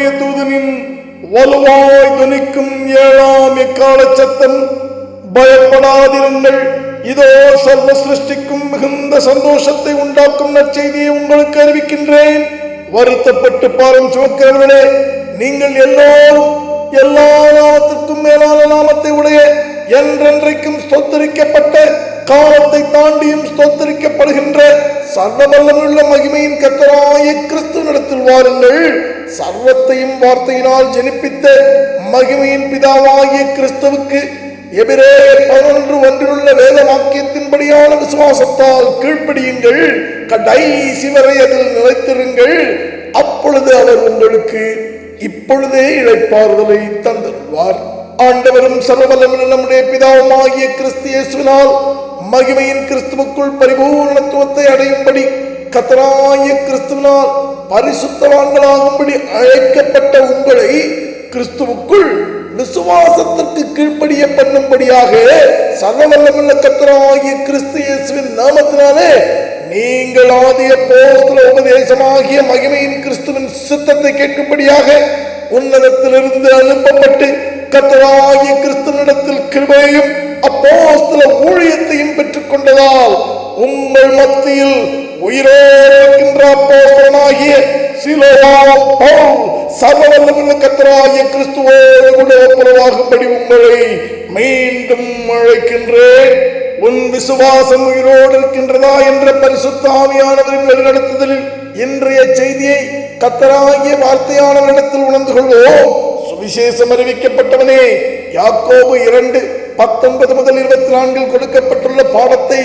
தேவனுடைய தூதனின் வலுவாய் துணிக்கும் ஏழாம் இக்கால சத்தம் பயப்படாதிருங்கள். இதோ சர்வ சிருஷ்டிக்கும் மிகுந்த சந்தோஷத்தை உண்டாக்கும் நற்செய்தியை உங்களுக்கு அறிவிக்கின்றேன். வருத்தப்பட்டு பாரம் சுமக்கிறவர்களே நீங்கள் எல்லோரும் எல்லா நாமத்திற்கும் மேலான நாமத்தை உடைய என்றென்றைக்கும் ஸ்தோத்தரிக்கப்பட்ட காலத்தை தாண்டியும் ஸ்தோத்தரிக்கப்படுகின்ற சர்வவல்லமுள்ள மகிமையின் கத்தராய கிறிஸ்து நடத்தில் வாருங்கள் சர்வத்தையும் வார்த்தையினால் ஜெனிப்பித்த மகிமையின் பிதாவாகிய கிறிஸ்துவுக்கு எபிரே பதினொன்று ஒன்றிலுள்ள வேத வாக்கியத்தின்படியான விசுவாசத்தால் கீழ்ப்படியுங்கள். கடைசி வரை அதில் நிலைத்திருங்கள். அப்பொழுது அவர் உங்களுக்கு இப்பொழுதே இழைப்பாறுதலை தந்தருவார் ஆண்டவரும் சர்வவல்லமுள்ள நம்முடைய பிதாவுமாகிய கிறிஸ்தியேசுவினால் மகிமையின் கிறிஸ்துவுக்குள் பரிபூர்ணத்துவத்தை அடையும்படி கத்தராய கிறிஸ்துவினால் பரிசுத்தவான்களாகும்படி அழைக்கப்பட்ட உங்களை கிறிஸ்துவுக்குள் விசுவாசத்திற்கு கீழ்ப்படிய பண்ணும்படியாக சர்வவல்லமுள்ள கத்தராகிய கிறிஸ்து இயேசுவின் நாமத்தினாலே நீங்கள் ஆதிய போஸ்தல உபதேசமாகிய மகிமையின் கிறிஸ்துவின் சித்தத்தை கேட்கும்படியாக உன்னதத்திலிருந்து அனுப்பப்பட்டு கத்தராகிய கிறிஸ்துவனிடத்தில் கிருபையும் அப்போஸ்தல ஊழியத்தையும் பெற்றுக் கொண்டதால் உங்கள் மத்தியில் உயிரோடு அப்போஸ்தலனாகிய சிலோவா பவுல் சர்வவல்லமுள்ள கத்தராய கிறிஸ்துவோடு கூட ஒப்புரவாகும்படி உங்களை மீண்டும் அழைக்கின்றேன். உன் விசுவாசம் உயிரோடு இருக்கின்றதா என்ற பரிசுத்தாவியானவரின் வழிநடத்துதலில் இன்றைய செய்தியை கத்தராகிய வார்த்தையானவரிடத்தில் உணர்ந்து கொள்வோம். சுவிசேஷம் அறிவிக்கப்பட்டவனே யாக்கோபு இரண்டு பத்தொன்பது முதல் இருபத்தி நான்கில் கொடுக்கப்பட்டுள்ள பாடத்தை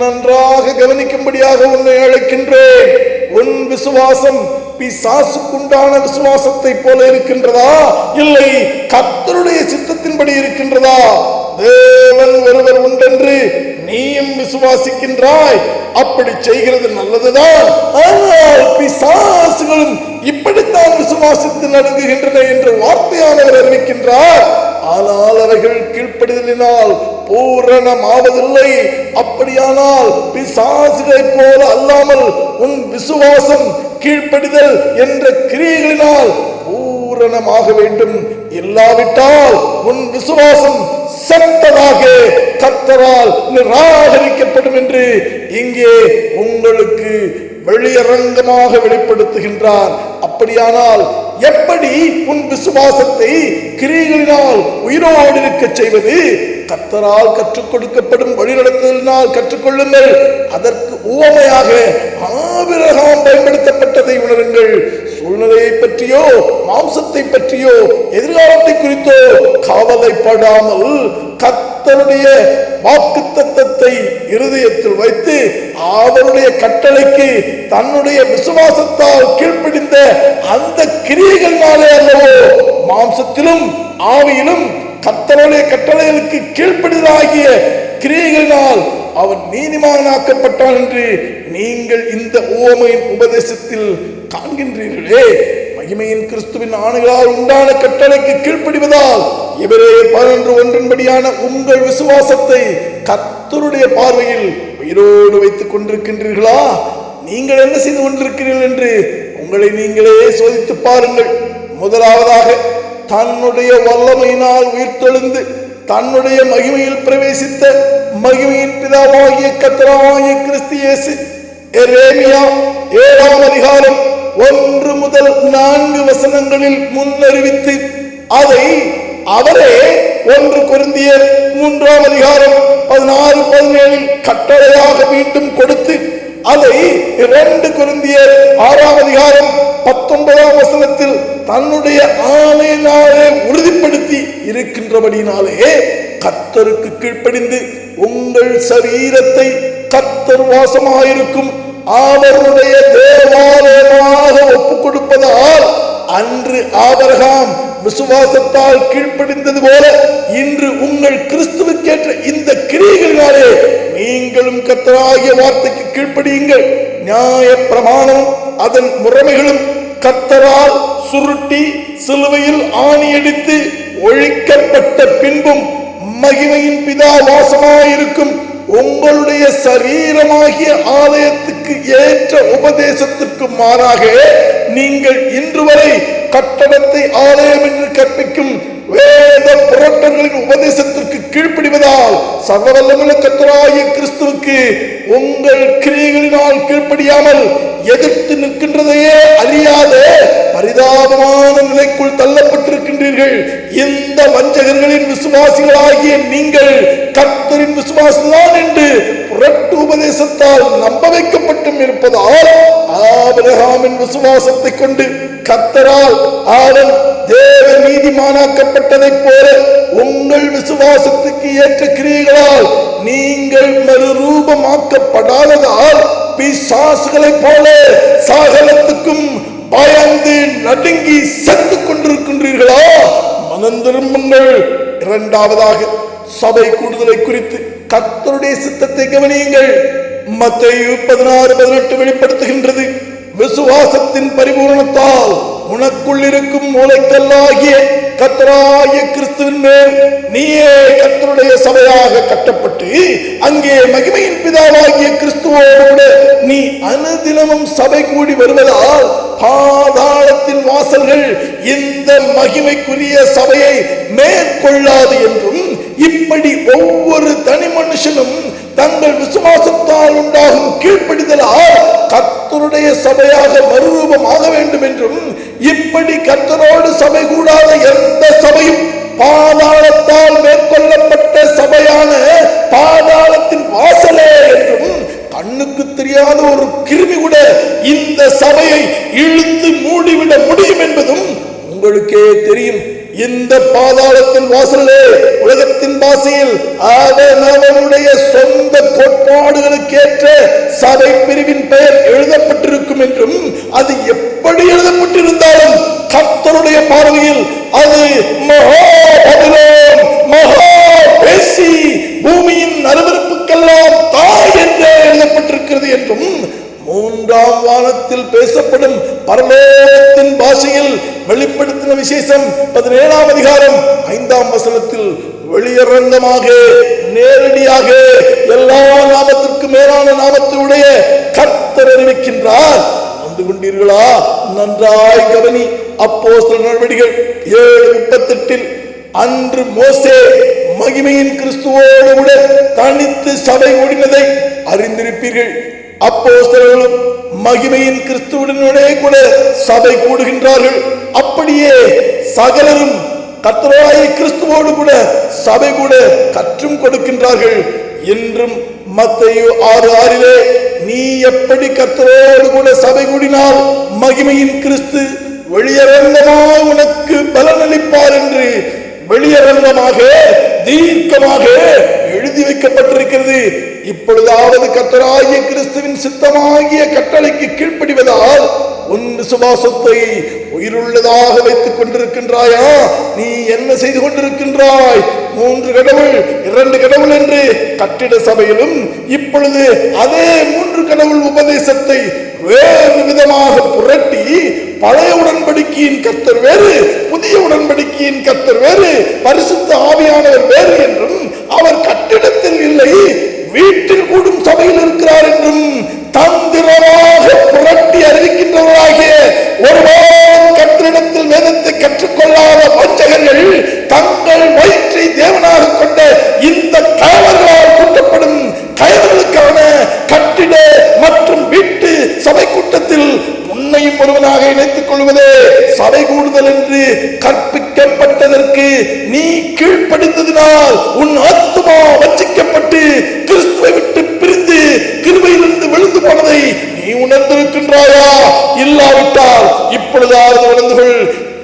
நன்றாக கவனிக்கும்படியாக உன்னை அழைக்கின்றேன். உன் விசுவாசம் பிசாசுக்குண்டான விசுவாசத்தை போல இருக்கின்றதா? இல்லை கத்தருடைய சித்தத்தின்படி இருக்கின்றதா? தேவன் ஒருவர் உண்டென்று நீயும் விசுவாசிக்கின்றாய். அப்படி செய்கிறது நல்லதுதான். ஆனால் பிசாசுகளும் இப்படித்தான் விசுவாசித்து நடுங்குகின்றன என்று வார்த்தையானவர் அறிவிக்கின்றார். ஆனால் அவர்கள் கீழ்ப்படிதலினால் பூரணமாவதில்லை. அப்படியானால் பிசாசுகளைப் போல அல்லாமல் உன் விசுவாசம் கீழ்ப்படிதல் என்ற கிரியைகளினால் பூரணமாக வேண்டும். இல்லாவிட்டால் உன் விசுவாசம் சத்தமாக கர்த்தரால் நிராகரிக்கப்படும் என்று இங்கே உங்களுக்கு வெளியரங்கமாக வெளிப்படுத்துகின்றார். அப்படியானால் எப்படி உன் விசுவாசத்தை கிரியைகளினால் உயிரோடு இருக்க செய்வது? கத்தரால் கற்றுக் கொடுக்கப்படும் வழிநடத்தலினால் கற்றுக்கொள்ளுங்கள் அதற்கு உவமையாக ஆபிரகாம் பயன்படுத்தப்பட்டதை உணருங்கள். சூழ்நிலையை பற்றியோ மாம்சத்தை பற்றியோ எதிர்காலத்தை குறித்தோ கவலைப்படாமல் கத்தருடைய வாக்கு தத்தத்தை இருதயத்தில் வைத்து அவருடைய கட்டளைக்கு தன்னுடைய விசுவாசத்தால் கீழ்ப்பிடிந்த அந்த கிரியைகளினாலே அல்லவோ மாம்சத்திலும் ஆவியிலும் கர்த்தருடைய கட்டளைகளுக்கு கீழ்ப்படிதலாகிய கிரியைகளினால் அவன் நீதிமானாக்கப்பட்டான் என்று நீங்கள் இந்த ஓமையின் உபதேசத்தில் காண்கின்றீர்களே. மகிமையின் கிறிஸ்துவின் ஆணைகளால் உண்டான கட்டளைக்கு கீழ்ப்படிவதால் இவரே பதினொன்று ஒன்றின்படியான உங்கள் விசுவாசத்தை கர்த்தருடைய பார்வையில் உயிரோடு வைத்துக் கொண்டிருக்கின்றீர்களா? நீங்கள் என்ன செய்து கொண்டிருக்கிறீர்கள் என்று உங்களை நீங்களே சோதித்து பாருங்கள். முதலாவதாக தன்னுடைய வல்லமையினால் உயிர்த்தெழுந்து தன்னுடைய மகிமையில் பிரவேசித்த மகிமையின் பிதாவாகிய கத்தராகிய கிறிஸ்தியேசு எரேமியா ஏழாம் அதிகாரம் ஒன்று முதல் நான்கு வசனங்களில் முன்னறிவித்து அதை அவரே ஒன்று குருந்தியர் மூன்றாம் அதிகாரம் பதினாறு பதினேழில் கட்டளையாக மீண்டும் கொடுத்து அதை இரண்டு குருந்தியர் ஆறாம் அதிகாரம் பத்தொன்பதாம் வசனத்தில் தன்னுடைய ஆணையினாலே உறுதிப்படுத்தி இருக்கின்றபடினாலே கர்த்தருக்கு கீழ்ப்படிந்து உங்கள் சரீரத்தை கர்த்தர் வாசமாயிருக்கும் அவருடைய தேவாலயமாக ஒப்புக் கொடுப்பதால் அன்று ஆபரகாம் விசுவாசத்தால் கீழ்ப்படிந்தது போல இன்று உங்கள் கிறிஸ்துவுக்கேற்ற இந்த கிரியைகளினாலே நீங்களும் கத்தராகிய வார்த்தைக்கு கீழ்ப்படியுங்கள். நியாய பிரமாணம் அதன் முறைமைகளும் கத்தரால் சுருட்டி சிலுவையில் ஆணியடித்து ஒழிக்கப்பட்ட பின்பும் மகிமையின் பிதா வாசமாயிருக்கும் உங்களுடைய சரீரமாகிய ஆலயத்துக்கு ஏற்ற உபதேசத்துக்கு உபதேசத்திற்கு மாறாக நீங்கள் இன்று வரை கட்டடத்தை ஆலயம் என்று கற்பிக்கும் வேத புரட்டங்களின் உபதேசத்திற்கு கீழ்ப்படிவதால் சர்வவல்லமுள்ள கத்தராகிய கிறிஸ்துவுக்கு உங்கள் கிரியைகளினால் கீழ்ப்படியாமல் எதிர்த்து நிற்கின்றதையே அறியாத பரிதாபமான நிலைக்குள் தள்ளப்பட்டிருக்கின்றீர்கள். இந்த வஞ்சகர்களின் விசுவாசிகளாகிய நீங்கள் கத்தரின் விசுவாசம்தான் என்று புரட்டு உபதேசத்தால் நம்ப வைக்கப்பட்டும் இருப்பதால் ஆபிரகாமின் விசுவாசத்தை கொண்டு கத்தரால் ஆனந்த் தேவ நீதிமானாக்கப்பட்டதைப் போல உங்கள் விசுவாசத்துக்கு ஏற்ற கிரியைகளால் நீங்கள் மறுரூபமாக்கப்படாததால் பிசாசுகளைப் போல சாகலத்துக்கும் பயந்து நடுங்கி செத்து கொண்டிருக்கின்றீர்களா? மனம் திரும்புங்கள். இரண்டாவதாக சபை கூடுதலை குறித்து கத்தருடைய சித்தத்தை கவனியுங்கள். மத்தையு பதினாறு பதினெட்டு வெளிப்படுத்துகின்றது. விசுவாசத்தின் பரிபூரணத்தால் உனக்குள் இருக்கும் மூளைக்கல்லாகிய கத்தராய கிறிஸ்துவின் மேல் நீயே கத்தருடைய சபையாக கட்டப்பட்டு அங்கே மகிமையின் பிதாவாகிய கிறிஸ்துவோடு நீ அனுதினமும் சபை கூடி வருவதால் பாதாளத்தின் வாசல்கள் இந்த மகிமைக்குரிய சபையை மேற்கொள்ளாது என்றும் இப்படி ஒவ்வொரு தனி மனுஷனும் தங்கள் விசுவாசத்தால் உண்டாகும் கீழ்ப்படிதலால் கத்தருடைய சபையாக மறுரூபமாக வேண்டும் என்றும் இப்படி கர்த்தரோடு சபை கூடாத எந்த சபையும் பாதாளத்தால் மேற்கொள்ளப்பட்ட சபையான பாதாளத்தின் வாசலே என்றும் கண்ணுக்கு தெரியாத ஒரு கிருமி கூட இந்த சபையை இழுத்து மூடிவிட முடியும் என்பதும் உங்களுக்கே தெரியும். இந்த பாதாளத்தின் வாசலே உலகத்தின் பாசையில் அவன் அவனுடைய சொந்த கோட்பாடுகளுக்கேற்ற சபை பிரிவின் பெயர் எழுதப்பட்டிருக்கும் என்றும் அது எப்படி எழுதப்பட்டிருந்தாலும் கர்த்தருடைய பார்வையில் அது மகா பபிலோன், மகா பேசி பூமியின் அருவருப்புக்கெல்லாம் தான் மூன்றாம் வானத்தில் பேசப்படும் பரலோகத்தின் பாஷையில் வெளிப்படுத்தின விசேஷம் பதினேழாம் அதிகாரம் ஐந்தாம் வசனத்தில் வெளியரங்கமாக நேரடியாக எல்லா நாமத்திற்கு மேலான நாமத்தினுடைய கர்த்தர் அறிவிக்கின்றார். வந்து கொண்டீர்களா? நன்றாய் கவனி. அப்போ சில நடவடிக்கைகள் ஏழு முப்பத்தெட்டில் அன்று மோசே மகிமையின் கிறிஸ்துவோடு கூட தனித்து சபை ஓடினதை அறிந்திருப்பீர்கள். அப்போஸ்தலர்களும் மகிமையின் கிறிஸ்துவனுடனே கூட சபை கூடுகின்றார்கள். அப்படியே சகலரும் கர்த்தராய கிறிஸ்துவோடு கூட சபை கூட கற்றும் கொடுக்கின்றார்கள். என்றும் மத்தையோ ஆறு ஆறிலே நீ எப்படி கர்த்தரோடு கூட சபை கூடினால் மகிமையின் கிறிஸ்து வெளியரங்கமாய் உனக்கு பலனளிப்பார் என்று வெளியரங்கமாக தீர்க்கமாக எழுதி வைக்கப்பட்டிருக்கிறது. இப்பொழுதாவது கத்தராகிய கிறிஸ்துவின் சித்தமாகிய கட்டளைக்கு கீழ்ப்படிவதால் உன் விசுவாசத்தை உயிருள்ளதாக வைத்துக் கொண்டிருக்கின்றாயா? நீ என்ன செய்து கொண்டிருக்கின்றாய்? மூன்று கடவுள் இரண்டு கடவுள் என்று கட்டிட சபையிலும் இப்பொழுது அதே மூன்று கடவுள் உபதேசத்தை வேறு விதமாக புரட்டி பழைய உடன்படிக்கையின் கத்தர் வேறு புதிய உடன்படிக்கையின் கத்தர் வேறு பரிசுத்த ஆவியானவர் வேறு என்றும் அவர் கட்டிடத்தில் இல்லை வீட்டில் கூடும் சபையில் இருக்கிறார் என்றும் தந்திரமாக புரட்டி அறிவிக்கின்றவராகிய ஒருவன் கத்திரிடத்தில் வேதத்தை கற்றுக்கொள்ளாத வஞ்சகர்கள் தங்கள் வயிற்றை தேவனாக கொண்ட இந்த தலைவர்களால் கூட்டப்படும் கொள்வதே சபை கூடுதல் என்று கற்பிக்கப்பட்டதற்கு நீ கீழ்ப்படிந்ததினால் உன் ஆத்மா வஞ்சிக்கப்பட்டு கிறிஸ்துவை விட்டு பிரிந்து கிருபையிலிருந்து விழுந்து போனதை நீ உணர்ந்திருக்கின்றாயா? இல்லாவிட்டால் இப்பொழுதாவது உணர்ந்துகள்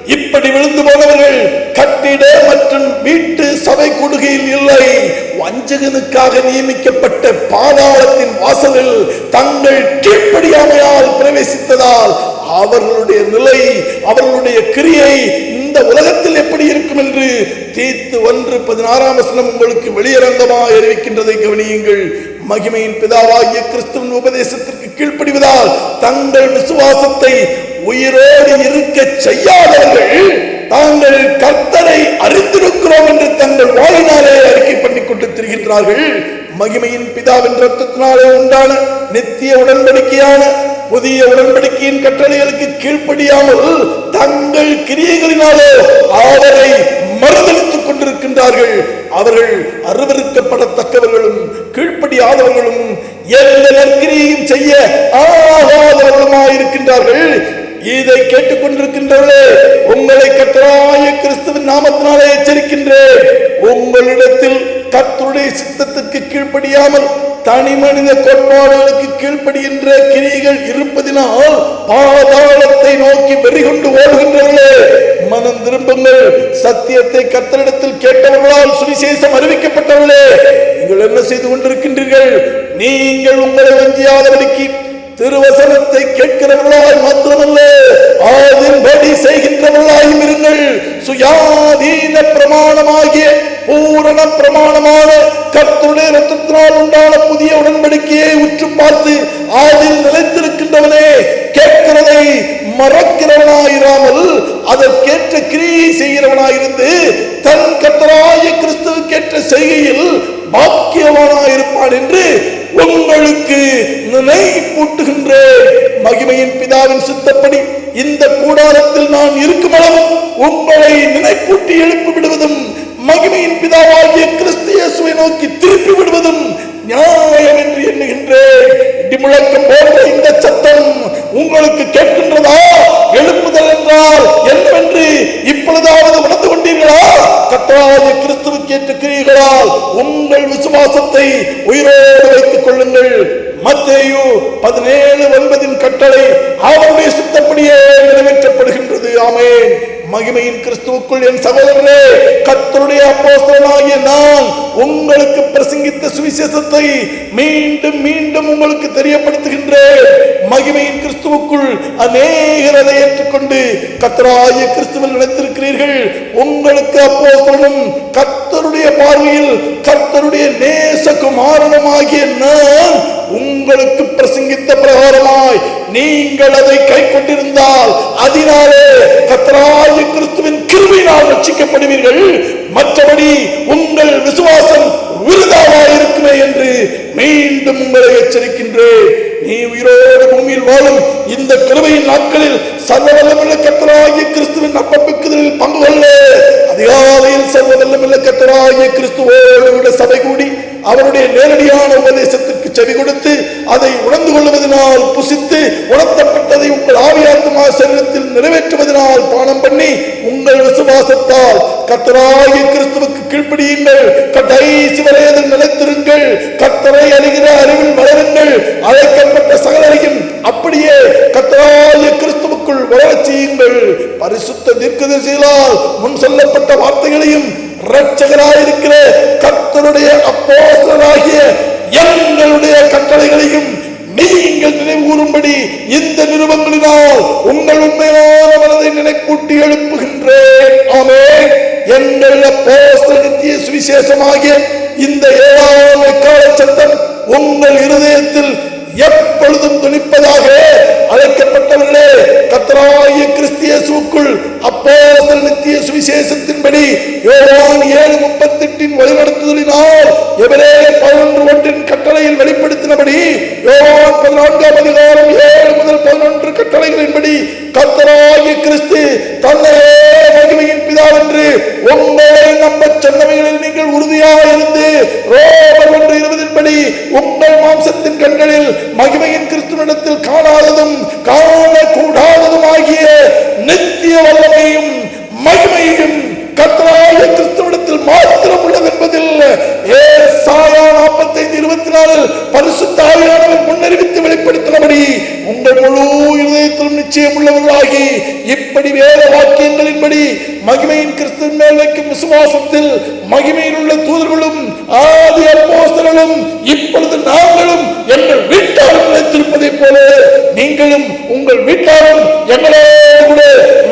இப்படி விழுந்து போனவர்கள் கட்டிட மற்றும் வீட்டு சபை கொடுகையில் இல்லை. வஞ்சகனுக்காக நியமிக்கப்பட்ட பாதாளத்தின் வாசலில் தங்கள் கீழ்ப்படியாமையால் பிரவேசித்ததால் அவர்களுடைய நிலை அவர்களுடைய கிரியை இந்த உலகத்தில் எப்படி இருக்கும் என்று தீத்து ஒன்று பதினாறாம் வசனம் உங்களுக்கு வெளியரங்கமாக அறிவிக்கின்றதை கவனியுங்கள். மகிமையின் பிதாவாகிய கிறிஸ்துவின் உபதேசத்திற்கு கீழ்ப்படிவதால் தங்கள் விசுவாசத்தை உயிரோடு இருக்க செய்யாதவர்கள் தாங்கள் கர்த்தரை அறிந்திருக்கிறோம் என்று தங்கள் வாயினாலே அறிக்கை பண்ணிக் கொண்டு திரிகின்றார்கள் மகிமையின் பிதாவின் ரத்தத்தினாலே உண்டான நித்திய உடன்படிக்கையான புதிய உடன்படிக்கையின் கட்டளைகளுக்கு கீழ்ப்படியாமல் தங்கள் கிரியைகளினாலே அவரை மறுதளித்துக் கொண்டிருக்கின்றார்கள். அவர்கள் அருவருக்கப்படத்தக்கவர்களும் கீழ்ப்படியாதவர்களும் எந்த நற்கிரியையும் செய்ய ஆகாதவர்களுமாயிருக்கின்றார்கள் இதை கேட்டுக்கொண்டிருக்கின்றவர்களே உங்களை கத்தராய கிறிஸ்துவின் நாமத்தினாலே எச்சரிக்கின்றேன். உங்களிடத்தில் கர்த்தருடைய சித்தத்திற்கு கீழ்ப்படியாமல் தனி மனித கோட்பாடுகளுக்கு கீழ்ப்படுகின்ற கிரிகள் இருப்பதினால் பாதாளத்தை நோக்கி வெறிகொண்டு ஓடுகின்றவர்களே மனம் திரும்புங்கள். சத்தியத்தை கத்தரிடத்தில் கேட்டவர்களால் சுவிசேஷம் அறிவிக்கப்பட்டவர்களே நீங்கள் என்ன செய்து கொண்டிருக்கின்றீர்கள்? நீங்கள் உங்களை வஞ்சியாதவனுக்கு திருவசனத்தை கேட்கிறவர்களாய் மாத்திரமல்ல அதன்படி செய்கின்றவர்களாயும் இருங்கள். சுயாதீன பிரமாணமாகிய பூரண பிரமாணமான கர்த்தருடைய ரத்தத்தினால் உண்டான புதிய உடன்படிக்கையை உற்று பார்த்து அதில் நிலைத்திருக்கின்றவனே கேட்கிறதை மறக்கிறவனாயிராமல் அதற்கேற்ற கிரியை செய்கிறவனாயிருந்து தன் கத்தராய கிறிஸ்துவுக்கேற்ற செய்கையில் பாக்கியவானாயிருப்பான் என்று உங்களுக்கு நினைப்பூட்டுகின்றேன் மகிமையின் பிதாவின் சித்தப்படி இந்த கூடாரத்தில் நான் இருக்கும் உங்களை உங்களை நினைப்பூட்டி எழுப்பி விடுவதும் மகிமையின் பிதாவாகிய கிறிஸ்து நோக்கி திருப்பி விடுவதும் நியாயம் என்று எண்ணுகின்றேன். இடிமுழக்கம் போன்ற இந்த சத்தம் உங்களுக்கு கேட்கின்றதா? எழுப்புதல் என்றால் என்னவென்று இப்பொழுதாவது உணர்ந்து கொண்டீர்களா? கத்தாய கிறிஸ்துவுக்கு ஏற்ற உங்கள் விசுவாசத்தை உயிரோடு கொள்ளுங்கள். மத்தேயு பதினேழு ஒன்பதின் கட்டளை அவருடைய சித்தப்படியே நிறைவேற்றப்படுகின்றது. ஆமேன். மகிமையின் கிறிஸ்துவுக்குள் என் சகோதரனே கத்தருடைய அப்போஸ்தலனாகிய நான் உங்களுக்கு பிரசங்கித்த சுவிசேஷத்தை மீண்டும் மீண்டும் உங்களுக்கு தெரியப்படுத்துகின்றேன். மகிமையின் கிறிஸ்துவுக்குள் அநேகர் அதை ஏற்றுக்கொண்டு கத்தராய கிறிஸ்துவில் நினைத்திருக்கிறீர்கள் உங்களுக்கு அப்போஸ்தலனும் கத்தருடைய பார்வையில் கத்தருடைய நே மாரணமாகிய நான் உங்களுக்கு பிரசங்கித்த பிரகாரமாய் நீங்கள் அதை கை கொண்டிருந்தால் அதனாலே கத்தராய கிறிஸ்துவின் கிருபையினால் ரட்சிக்கப்படுவீர்கள். மற்றபடி உங்கள் விசுவாசம் விருதாவாய் இருக்குமே என்று மீண்டும் உங்களை எச்சரிக்கின்றேன். நீ உயிரோடு பூமியில் வாழும் இந்த கிருபையின் நாட்களில் சர்வவல்லமுள்ள கத்தராகிய கிறிஸ்துவின் அப்பப்பிக்குதலில் பங்கு கொள்ள அதிகாலையில் சர்வவல்லமுள்ள கத்தராகிய கிறிஸ்துவோடு கூட சபை கூடி அவருடைய நேரடியான உபதேசத்திற்கு செவி கொடுத்து அதை உணர்ந்து கொள்வதனால் புசித்து உணர்த்தப்பட்டதை உங்கள் ஆவியாத்மா சரீரத்தில் நிறைவேற்றுவதனால் பானம் பண்ணி உங்கள் விசுவாசத்தால் கத்தராகி கிறிஸ்துவுக்கு கீழ்ப்படியுங்கள். கடைசி வரையதில் நிலைத்திருங்கள். கத்தரை அறிகிற அறிவில் வளருங்கள். அழைக்கப்பட்ட சகலரையும் அப்படியே கத்தராகிய கிறிஸ்துவுக்குள் வளரச் செய்யுங்கள் பரிசுத்த தீர்க்கதரிசிகளால் முன் சொல்லப்பட்ட வார்த்தைகளையும் இரட்சகராயிருக்கிற அப்போ அப்போஸ்தலராகிய எங்களுடைய கட்டளைகளையும் நீங்கள் நினைவுகூறும்படி இந்த நிறுவனங்களினால் உங்கள் உண்மையான மனதை நினைப்பூட்டி எழுப்புகின்றேன். ஆமென். எங்கள் அப்போஸ்தல சுவிசேஷமாகிய இந்த ஏழாவது கால சட்டம் உங்கள் இருதயத்தில் எப்பொழுதும் துணிப்பதாக அழைக்கப்பட்டவர்களே கத்தராகிய கிறிஸ்தியேசுக்குள் அப்போ நித்திய சுவிசேஷத்தின்படி யோவான் ஏழு முப்பத்தெட்டின் வழிநடத்துதலினால் எவரே பதினொன்று ஒன்றின் கட்டளையில் வெளிப்படுத்தினபடி யோவான் பதினான்காம் அதிகாரம் ஏழு முதல் பதினொன்று கட்டளைகளின்படி கத்தராய கிறிஸ்து தன்னையே உங்களை நம்ப சொன்னவைகளில் நீங்கள் உறுதியாக இருந்து ரோமர் ஒன்று இருபதின்படி உங்கள் மாம்சத்தின் கண்களில் மகிமையின் கிறிஸ்துவனிடத்தில் காணாததும் காணக்கூடாததும் ஆகிய நித்திய வல்லமையும் மகிமையும் கத்தராய கிறிஸ்துவனிடத்தில் மாத்திரம் உள்ளது என்பதில் ஏ சாயா நாற்பத்தைந்து இருபத்தி நாலில் பரிசுத்தாவியானவர் முன்னறிவி வெளிப்படுத்தினபடி உங்கள் முழு இதயத்திலும் நிச்சயம் உள்ளவர்களாகி இப்படி வேத வாக்கியங்களின்படி மகிமையின் கிறிஸ்துவின் மேல் வைக்கும் விசுவாசத்தில் மகிமையில் உள்ள தூதர்களும் ஆதி அப்போஸ்தர்களும் இப்பொழுது நாங்களும் எங்கள் வீட்டாரும் நினைத்திருப்பதை போல நீங்களும் உங்கள் வீட்டாரும் எங்களோடு கூட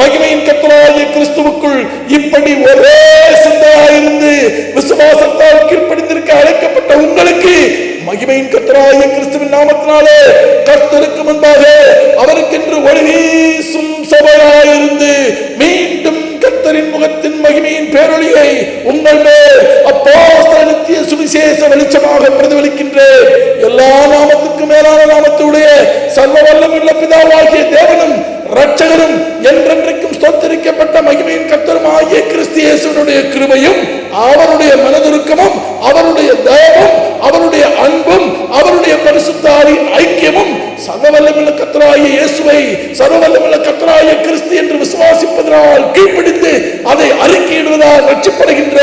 மகிமையின் கத்தராகிய கிறிஸ்துவுக்குள் இப்படி ஒரே சிந்தையாயிருந்து விசுவாசத்தால் கீழ்ப்படிந்திருக்க அழைக்கப்பட்ட உங்களுக்கு மகிமையின் கத்தராய கிறிஸ்துவின் நாமத்தினாலே கர்த்தருக்கு முன்பாக அவருக்கென்று ஒளி வீசும் சபையாயிருந்து மீண்டும் கர்த்தரின் முகத்தின் மகிமையின் பேரொழியை உங்கள் மேல் அப்போ நித்திய சுவிசேஷ வெளிச்சமாக பிரதிபலிக்கின்ற எல்லா நாமத்துக்கும் மேலான நாமத்துடைய சர்வ வல்லமுள்ள பிதாவாகிய தேவனும் ரட்சகரும் ஆகிய கிறிஸ்து இயேசுவினுடைய கிருபையும் அவருடைய மனதுருக்கமும் அவருடைய தயவும் அவருடைய அன்பும் அவருடைய பரிசுத்தாரின் ஐக்கியமும் சர்வவல்லமுள்ள கத்தராய இயேசுவை சர்வவல்லமுள்ள கத்தராய கிறிஸ்து என்று விசுவாசிப்பதனால் கீழ்ப்பிடித்து அதை அறிக்கையிடுவதால் ரட்சிப்படுகின்ற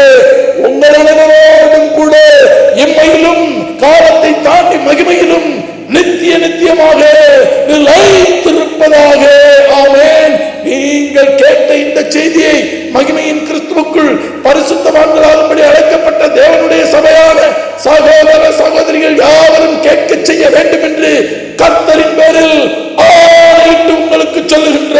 செய்தியை மகிமையின் கிறிஸ்துவுக்குள் பரிசுத்தவான்களாகும்படி அழைக்கப்பட்ட தேவனுடைய சபையான சகோதர சகோதரிகள் யாவரும் கேட்க செய்ய வேண்டும் என்று கர்த்தரின் பேரில் ஆணையிட்டு உங்களுக்கு சொல்லுகின்ற